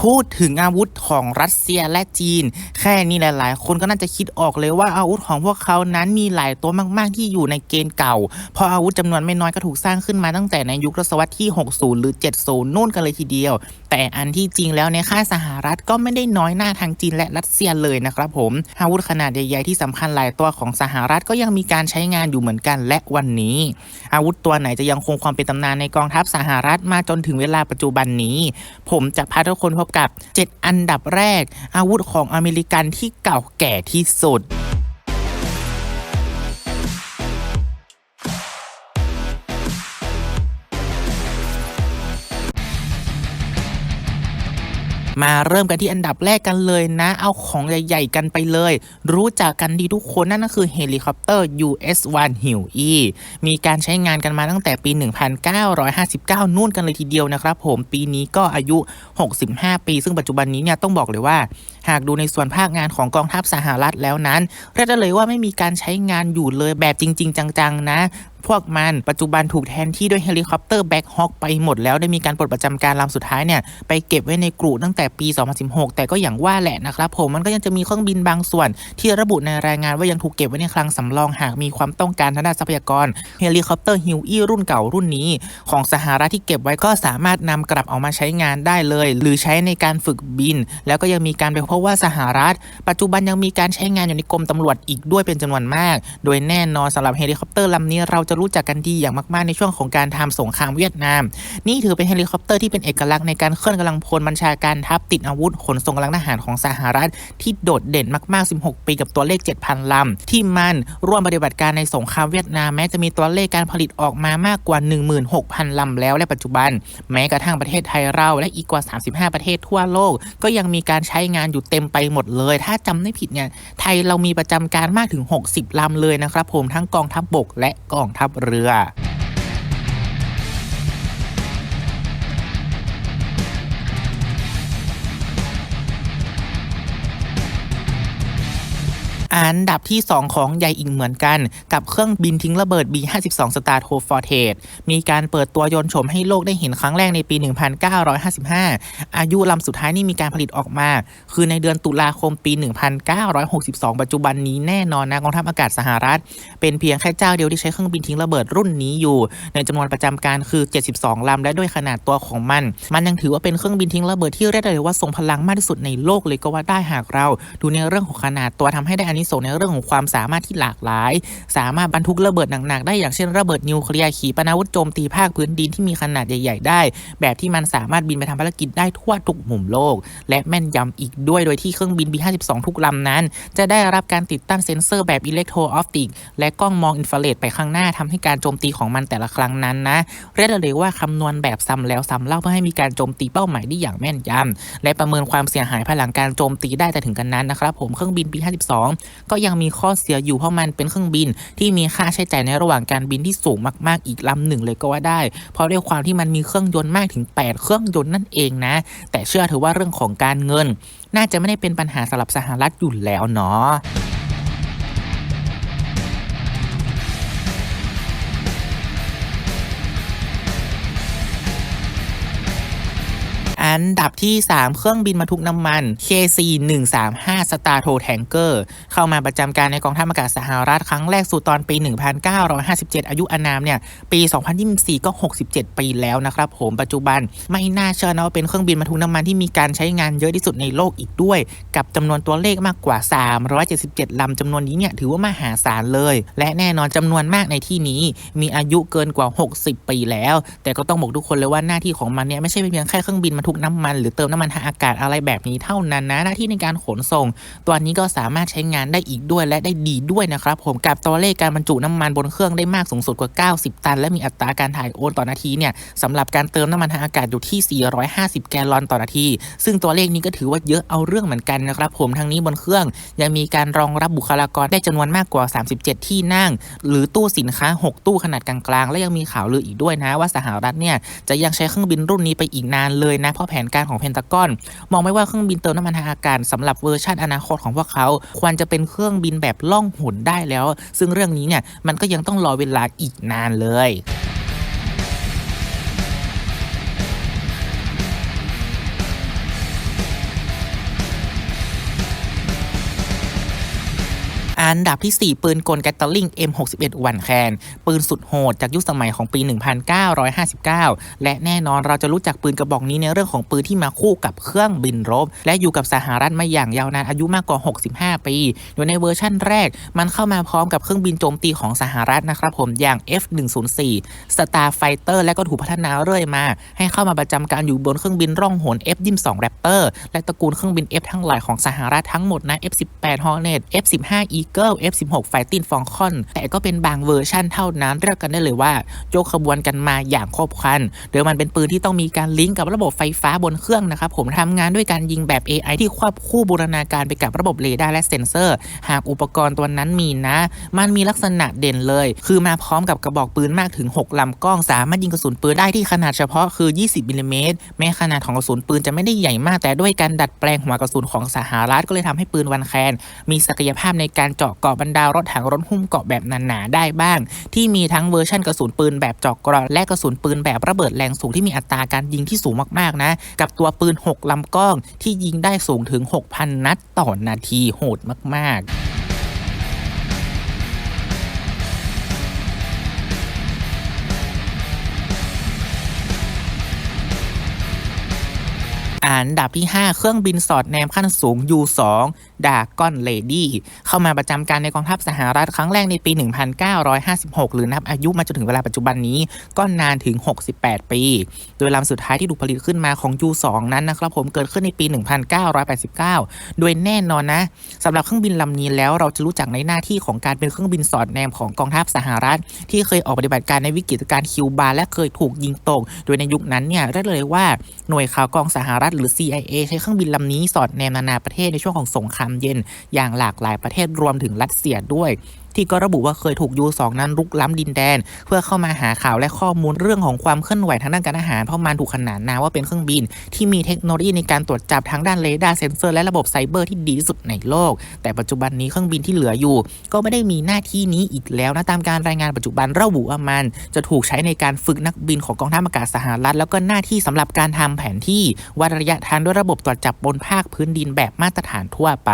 พูดถึงอาวุธของรัสเซียและจีน แค่นี้หลาย ๆ คนก็น่าจะคิดออกเลยว่าอาวุธของพวกเขานั้นมีหลายตัวมาก ๆ ที่อยู่ในเกณฑ์เก่า เพราะอาวุธจำนวนไม่น้อยก็ถูกสร้างขึ้นมาตั้งแต่ในยุคทศวรรษที่ 60 หรือ 70 นู่นกันเลยทีเดียว แต่อันที่จริงแล้วในค่ายสหรัฐก็ไม่ได้น้อยหน้าทางจีนและรัสเซียเลยนะครับผม อาวุธขนาดใหญ่ ๆ ที่สำคัญหลายตัวของสหรัฐก็ยังมีการใช้งานอยู่เหมือนกันและวันนี้ อาวุธตัวไหนจะยังคงความเป็นตำนานในกองทัพสหรัฐมาจนถึงเวลาปัจจุบันนี้ ผมจะพาทุกคนพบกับ 7 อันดับแรก อาวุธของอเมริกันที่เก่าแก่ที่สุด มาเริ่มกันที่อันดับแรกกันเลยนะ เอาของใหญ่ ๆ กันไปเลย รู้จักกันดีทุกคนนั่นก็คือเฮลิคอปเตอร์ US-1 h i l E มีการใช้งานกันมาตั้งแต่ปี 1959 นู่นกันเลยทีเดียวนะครับผมปีนี้ก็อายุ 65 ปี ซึ่งปัจจุบันนี้เนี่ยต้องบอกเลยว่า หากดูในส่วนภาคงานของกองทัพสหรัฐแล้วนั้นเรียกได้เลยว่าไม่มีการใช้งานอยู่เลยแบบจริง ๆ จังๆนะ พวกมันปัจจุบันถูกแทนที่ด้วยเฮลิคอปเตอร์แบ็คฮอคไปหมดแล้วได้มีการปลดประจำการลำสุดท้ายเนี่ยไปเก็บไว้ในกรุตั้งแต่ปี 2016 แต่ก็อย่างว่าแหละนะครับผมมันก็ยังจะมีเครื่องบินบางส่วน ที่ระบุในรายงานว่ายังถูกเก็บไว้ในคลังสำรองหากมีความต้องการทางด้านทรัพยากรเฮลิคอปเตอร์ฮิวอี้รุ่นเก่ารุ่นนี้ ของสหรัฐที่เก็บไว้ก็สามารถนำกลับเอามาใช้งานได้เลย หรือใช้ในการฝึกบิน แล้วก็ยังมีการไปพบว่าสหรัฐ ปัจจุบันยังมีการใช้งานอยู่ในกรมตำรวจอีกด้วยเป็นจำนวนมาก โดยแน่นอนสำหรับเฮลิคอปเตอร์ลำนี้เราจะรู้จักกันดีอย่างมากๆในช่วงของการทำสงครามเวียดนาม นี่ถือเป็นเฮลิคอปเตอร์ที่เป็นเอกลักษณ์ในการเคลื่อนกำลังพลบัญชาการทัพติดอาวุธขนส่งกำลังทหารของสหรัฐ ที่โดดเด่นมาก ๆ 16 ปีกับตัวเลข 7,000 ลำ ที่มันร่วมปฏิบัติการในสงครามเวียดนามแม้จะมีตัวเลขการผลิตออกมามากกว่า 16,000 ลำแล้วและปัจจุบัน แม้กระทั่งประเทศไทยเราและอีกกว่า 35 ประเทศทั่วโลก ก็ยังมีการใช้งานอยู่เต็มไปหมดเลย ถ้าจำไม่ผิดเนี่ยไทยเรามีประจำการมากถึง 60 ลำเลยนะครับผมทั้งกองทัพบบกและกองทัพทับเรือ อันดับที่ 2 ของใหญ่อีกเหมือนกัน กับเครื่องบินทิ้งระเบิด B52 Star t o f o r t e มีการเปิดตัวยนต์โฉมให้โลกได้เห็นครั้งแรกในปี 1955 อายุลำสุดท้ายนี่มีการผลิตออกมา คือในเดือนตุลาคมปี 1962 ปัจจุบันนี้แน่นอนนะกองทัพอากาศสหรัฐ เป็นเพียงแค่เจ้าเดียวที่ใช้เครื่องบินทิ้งระเบิดรุ่นนี้อยู่ ในจำนวนประจำการคือ 72 ลำและด้วยขนาดตัวของมัน มันยังถือว่าเป็นเครื่องบินทิ้งระเบิดที่เรียกได้เลยว่าทรงพลังมากที่สุดในโลกเลยก็ว่าได้หากเรา ดูในเรื่องของขนาดตัวทำให้ได้อานิสงในเรื่องของความสามารถที่หลากหลาย สามารถบรรทุกระเบิดหนักๆได้อย่างเช่นระเบิดนิวเคลียร์ขีปนาวุธโจมตีภาคพื้นดินที่มีขนาดใหญ่ ๆ ได้ แบบที่มันสามารถบินไปทำภารกิจได้ทั่วทุกมุมโลก และแม่นยำอีกด้วยโดยที่เครื่องบิน B52 ทุกลำนั้น จะได้รับการติดตั้งเซ็นเซอร์แบบอิเล็กโทรออปติกและกล้องมองอินฟราเรดไปข้างหน้าทำให้การโจมตีของมันแต่ละครั้งนั้นนะเรียกเลยว่าคำนวณแบบซ้ำแล้วซ้ำเล่าเพื่อให้มีการโจมตีเป้าหมายได้อย่างแม่นยำและประเมินความเสียหายภายหลังการโจมตีได้แต่ถึงกันนั้นนะครับผมเครื่องบิน B52 ก็ยังมีข้อเสียอยู่เพราะมันเป็นเครื่องบินที่มีค่าใช้จ่ายในระหว่างการบินที่สูงมากๆ อีกลำหนึ่งเลยก็ว่าได้ เพราะด้วยความที่มันมีเครื่องยนต์มากถึง 8 เครื่องยนต์นั่นเองนะ แต่เชื่อเถอะว่าเรื่องของการเงิน น่าจะไม่ได้เป็นปัญหาสำหรับสหรัฐอยู่แล้วเนาะ อันดับที่ 3 เครื่องบินบรรทุกน้ำมัน KC 135 Star t o Tanker เข้ามาประจำการในกองทัพอากาศสหรัฐครั้งแรกสู่ตอนปี 1957 อายุอนามเนี่ยปี 2024 ก็ 67 ปีแล้วนะครับผมปัจจุบันไม่น่าเชื่อนะว่าเป็นเครื่องบินบรรทุกน้ำมันที่มีการใช้งานเยอะที่สุดในโลกอีกด้วย กับจำนวนตัวเลขมากกว่า 377 ลำจำนวนนี้เนี่ยถือว่ามหาศาลเลย และแน่นอนจำนวนมากในที่นี้ มีอายุเกินกว่า 60 ปีแล้ว แต่ก็ต้องบอกทุกคนเลยว่าหน้าที่ของมันเนี่ยไม่ใช่เพียงแค่เครื่องบินบรรทุกน้ำมันหรือเติมน้ำมันทางอากาศอะไรแบบนี้เท่านั้นนะหน้าที่ในการขนส่ง ตัวนี้ก็สามารถใช้งานได้อีกด้วยและได้ดีด้วยนะครับผมกับตัวเลขการบรรจุน้ำมันบนเครื่องได้มากสูงสุดกว่า 90 ตัน และมีอัตราการถ่ายโอนต่อนาทีเนี่ยสำหรับการเติมน้ำมันทางอากาศอยู่ที่ 450 แกลลอนต่อนาที ซึ่งตัวเลขนี้ก็ถือว่าเยอะเอาเรื่องเหมือนกันนะครับผมทางนี้บนเครื่องยังมีการรองรับบุคลากรได้จำนวนมากกว่า 37 ที่นั่ง หรือตู้สินค้า 6 ตู้ขนาดกลางๆ และยังมีข่าวลืออีกด้วยนะว่าสหรัฐเนี่ยจะยังใช้เครื่องบินรุ่นนี้ไปอีกนานเลยนะเพราะแผนการของเพนทากอน มองไม่ว่าเครื่องบินเติมน้ำมันทางอากาศสำหรับเวอร์ชันอนาคตของพวกเขา ควรจะเป็นเครื่องบินแบบล่องหนได้แล้ว ซึ่งเรื่องนี้เนี่ยมันก็ยังต้องรอเวลาอีกนานเลย อันดับที่ 4 ปืนกลแกตเตอร์ลิง M61 วันแคน ปืนสุดโหดจากยุคสมัยของปี 1959 และแน่นอนเราจะรู้จักปืนกระบอกนี้ในเรื่องของปืนที่มาคู่กับเครื่องบินรบ และอยู่กับสหรัฐมาอย่างยาวนานอายุมากกว่า 65 ปีโดยในเวอร์ชั่นแรก มันเข้ามาพร้อมกับเครื่องบินโจมตีของสหรัฐนะครับผมอย่าง F104 Starfighter และก็ถูกพัฒนาเรื่อยมา ให้เข้ามาประจำการอยู่บนเครื่องบินร่องหน F22 Raptor และตระกูลเครื่องบิน F ทั้งหลายของสหรัฐทั้งหมดนะ F18 Hornet F15 Eagle F16 Fighting Falcon แต่ก็เป็นบางเวอร์ชั่นเท่านั้น เรียกกันได้เลยว่าโยกขบวนกันมาอย่างครบครันโดยมันเป็นปืนที่ต้องมีการลิงก์กับระบบไฟฟ้าบนเครื่องนะครับผมทำงานด้วยการยิงแบบ AI ที่ควบคู่บูรณาการไปกับระบบเรดาร์และเซ็นเซอร์ หากอุปกรณ์ตัวนั้นมีนะ มันมีลักษณะเด่นเลย คือมาพร้อมกับกระบอกปืนมากถึง 6ลำกล้อง สามารถยิงกระสุนปืนได้ที่ขนาดเฉพาะคือ 20มิลลิเมตรแม้ขนาดของกระสุนปืนจะไม่ได้ใหญ่มาก แต่ด้วยการดัดแปลงหัวกระสุนของสหรัฐก็เลยทำให้ปืนวันแคน มีศักยภาพในการเจาะเกาะบรรดารถถังรถหุ้มเกาะแบบหนาๆได้บ้าง ที่มีทั้งเวอร์ชันกระสุนปืนแบบเจาะเกราะและกระสุนปืนแบบระเบิดแรงสูงที่มีอัตราการยิงที่สูงมากๆนะ กับตัวปืน 6ลำกล้องที่ยิงได้สูงถึง 6,000 นัดต่อนาทีโหดมากๆ อันดับที่ 5 เครื่องบินสอดแนมขั้นสูง U2 ดากอนเลดี้เข้ามาประจำการในกองทัพสหรัฐครั้งแรกในปี 1956 หรือนับอายุมาจนถึงเวลาปัจจุบันนี้ก็นานถึง 68 ปี โดยลำสุดท้ายที่ถูกผลิตขึ้นมาของ U2 นั้นนะครับผมเกิดขึ้นในปี 1989 โดยแน่นอนนะสำหรับเครื่องบินลำนี้แล้วเราจะรู้จักในหน้าที่ของการเป็นเครื่องบินสอดแนมของกองทัพสหรัฐ ที่เคยออกปฏิบัติการในวิกฤตการ์คิวบาและเคยถูกยิงตก โดยในยุคนั้นเนี่ยเรียกเลยว่าหน่วยข่าวกองสหรัฐหรือ CIA ใช้เครื่องบินลำนี้สอดแนมนานาประเทศในช่วงของสงครามเย็น อย่างหลากหลายประเทศรวมถึงรัสเซียด้วย ที่ก็ระบุว่าเคยถูกยูสองนั้นรุกล้ำดินแดน เพื่อเข้ามาหาข่าวและข้อมูลเรื่องของความเคลื่อนไหวทางด้านการอาหารเพราะมันถูกขนานนามว่าเป็นเครื่องบิน ที่มีเทคโนโลยีในการตรวจจับทางด้านเรดาร์เซ็นเซอร์และระบบไซเบอร์ที่ดีที่สุดในโลก แต่ปัจจุบันนี้เครื่องบินที่เหลืออยู่ ก็ไม่ได้มีหน้าที่นี้อีกแล้วนะตามการรายงานปัจจุบันระบุว่ามัน จะถูกใช้ในการฝึกนักบินของกองทัพอากาศสหรัฐ แล้วก็หน้าที่สำหรับการทำแผนที่วัดระยะทางด้วยระบบตรวจจับบนภาคพื้นดินแบบมาตรฐานทั่วไป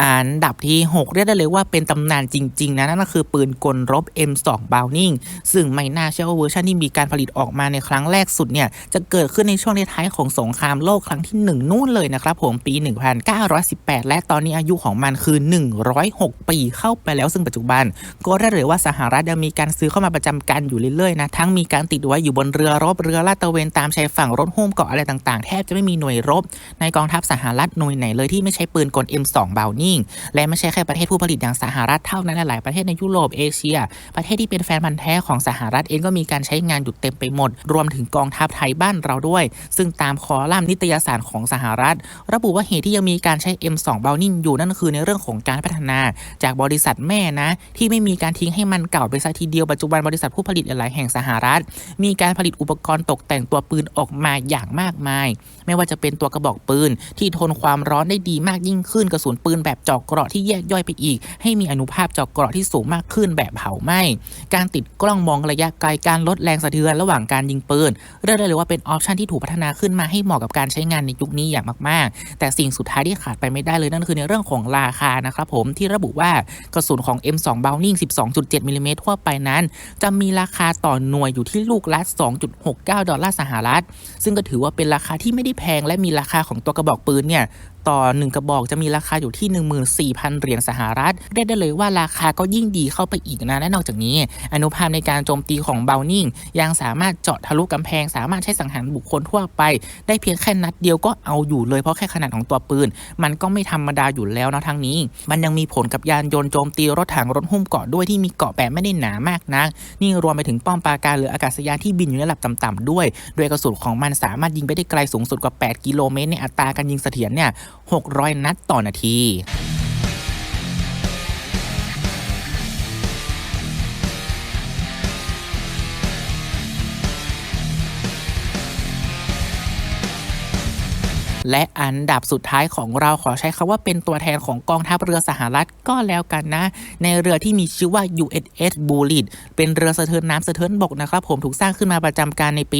อันดับที่ 6 เรียกได้เลยว่าเป็นตำนานจริง ๆ นะ นั่นก็คือปืนกลรบ M2 Browning ซึ่งไม่น่าเชื่อว่าเวอร์ชันที่มีการผลิตออกมาในครั้งแรกสุดเนี่ย จะเกิดขึ้นในช่วงท้ายของสงครามโลกครั้งที่ 1 นู่นเลยนะครับผมปี 1918 และตอนนี้อายุของมันคือ 106 ปีเข้าไปแล้วซึ่งปัจจุบัน ก็ได้เลยว่าสหรัฐยังมีการซื้อเข้ามาประจำการอยู่เรื่อยๆนะทั้งมีการติดไว้อยู่บนเรือรบเรือลาดตระเวนตามชายฝั่งรถหุ้มเกาะอะไรต่างๆแทบจะไม่มีหน่วยรบ ในกองทัพสหรัฐหน่วยไหนเลยที่ไม่ใช้ปืนกล M2 Browning และไม่ใช่แค่ประเทศผู้ผลิตอย่างสหรัฐเท่านั้นหลายประเทศในยุโรปเอเชีย ประเทศที่เป็นแฟนพันธุ์แท้ของสหรัฐเองก็มีการใช้งานอยู่เต็มไปหมด รวมถึงกองทัพไทยบ้านเราด้วย ซึ่งตามคอลัมน์นิตยสารของสหรัฐ ระบุว่าเหตุที่ยังมีการใช้ M2 Browning อยู่นั่นคือในเรื่องของการพัฒนา จากบริษัทแม่นะ ที่ไม่มีการทิ้งให้มันเก่าไปซะทีเดียวปัจจุบันบริษัทผู้ผลิตหลายๆแห่งสหรัฐ มีการผลิตอุปกรณ์ตกแต่งตัวปืนออกมาอย่างมากมาย ไม่ว่าจะเป็นตัวกระบอกปืนที่ทนความร้อนได้ดีมากยิ่งขึ้นกระสุนปืนแบบเจาะเกราะที่แยกย่อยไปอีก ให้มีอนุภาพเจาะเกราะที่สูงมากขึ้นแบบเผาไหม้การติดกล้องมองระยะไกลการลดแรงสะเทือนระหว่างการยิงปืนเรียกได้เลยว่าเป็นออปชันที่ถูกพัฒนาขึ้นมาให้เหมาะกับการใช้งานในยุคนี้อย่างมาก ๆ แต่สิ่งสุดท้ายที่ขาดไปไม่ได้เลยนั่นคือในเรื่องของราคานะครับผมที่ระบุว่ากระสุนของ M2 Browning 12.7มิลลิเมตรทั่วไปนั้น จะมีราคาต่อหน่วยอยู่ที่ลูกละ 2.69 ดอลลาร์สหรัฐ ซึ่งก็ถือว่าเป็นราคาที่ไม่ได้แพงและมีราคาของตัวกระบอกปืนเนี่ย ต่อ 1 กระบอกจะมีราคาอยู่ที่ 14,000 เหรียญสหรัฐ เรียกได้เลยว่าราคาก็ยิ่งดีเข้าไปอีกนะและนอกจากนี้ อนุภาพในการโจมตีของเบลนิงยังสามารถเจาะทะลุกำแพง สามารถใช้สังหารบุคคลทั่วไป ได้เพียงแค่นัดเดียวก็เอาอยู่เลยเพราะแค่ขนาดของตัวปืน มันก็ไม่ธรรมดาอยู่แล้วนะทั้งนี้ มันยังมีผลกับยานยนต์โจมตีรถถังรถหุ้มเกาะด้วยที่มีเกาะแบบไม่ได้หนามากนัก นี่รวมไปถึงป้อมปราการหรืออากาศยานที่บินอยู่ในระดับต่ำๆด้วย โดยกระสุนของมันสามารถยิงไปได้ไกลสูงสุดกว่า 8 กิโลเมตรในอัตราการยิงเสถียรเนี่ย600 นัดต่อนาที และอันดับสุดท้ายของเราขอใช้คำว่าเป็นตัวแทนของกองทัพเรือสหรัฐก็แล้วกันนะ ในเรือที่มีชื่อว่า USS Bullitt เป็นเรือสะเทินน้ำสะเทินบกนะครับ ผมถูกสร้างขึ้นมาประจำการในปี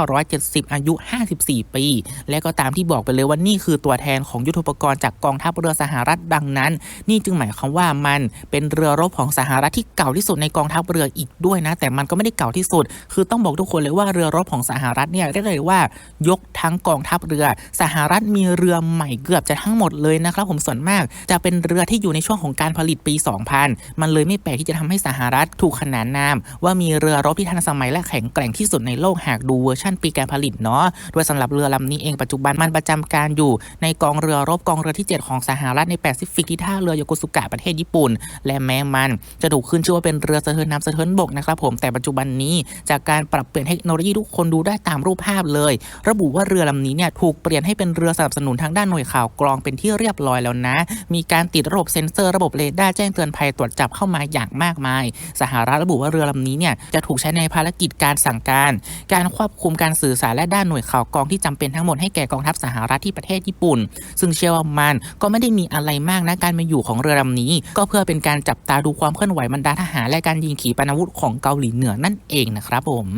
1970 อายุ 54 ปี และก็ตามที่บอกไปเลยว่านี่คือตัวแทนของยุทโธปกรณ์จากกองทัพเรือสหรัฐดังนั้น นี่จึงหมายความว่ามันเป็นเรือรบของสหรัฐที่เก่าที่สุดในกองทัพเรืออีกด้วยนะ แต่มันก็ไม่ได้เก่าที่สุด คือต้องบอกทุกคนเลยว่าเรือรบของสหรัฐเนี่ยเรียกเลยว่ายกทั้งกองทัพเรือสหรัฐมีเรือใหม่เกือบจะทั้งหมดเลยนะครับผมส่วนมากจะเป็นเรือที่อยู่ในช่วงของการผลิตปี 2000 มันเลยไม่แปลกที่จะทำให้สหรัฐถูกขนานนาม ว่ามีเรือรบที่ทันสมัยและแข็งแกร่งที่สุดในโลกหากดูเวอร์ชั่นปีการผลิตเนาะโดยสำหรับเรือลำนี้เองปัจจุบันมันประจำการอยู่ในกองเรือรบกองเรือที่ 7 ของสหรัฐในแปซิฟิกที่ท่าเรือโยโกสุกะประเทศญี่ปุ่น และแม้มันจะถูกขึ้นชื่อว่าเป็นเรือสะเทินน้ำสะเทินบกนะครับผมแต่ปัจจุบันนี้จากการปรับเปลี่ยนเทคโนโลยีทุกคนดูได้ตามรูปภาพเลย ระบุว่าเรือลำนี้เนี่ยถูกเปลี่ยนให้เป็นเรือสนับสนุนทางด้านหน่วยข่าวกรองเป็นที่เรียบร้อยแล้วนะ มีการติดระบบเซ็นเซอร์ระบบเรดาร์แจ้งเตือนภัยตรวจจับเข้ามาอย่างมากมาย สหรัฐระบุว่าเรือลำนี้เนี่ยจะถูกใช้ในภารกิจการสั่งการ การควบคุมการสื่อสารและด้านหน่วยข่าวกรองที่จำเป็นทั้งหมดให้แก่กองทัพสหรัฐที่ประเทศญี่ปุ่น ซึ่งเชื่อว่ามันก็ไม่ได้มีอะไรมากนะการมาอยู่ของเรือลำนี้ ก็เพื่อเป็นการจับตาดูความเคลื่อนไหวบรรดาทหารและการยิงขีปนาวุธของเกาหลีเหนือนั่นเองนะครับผม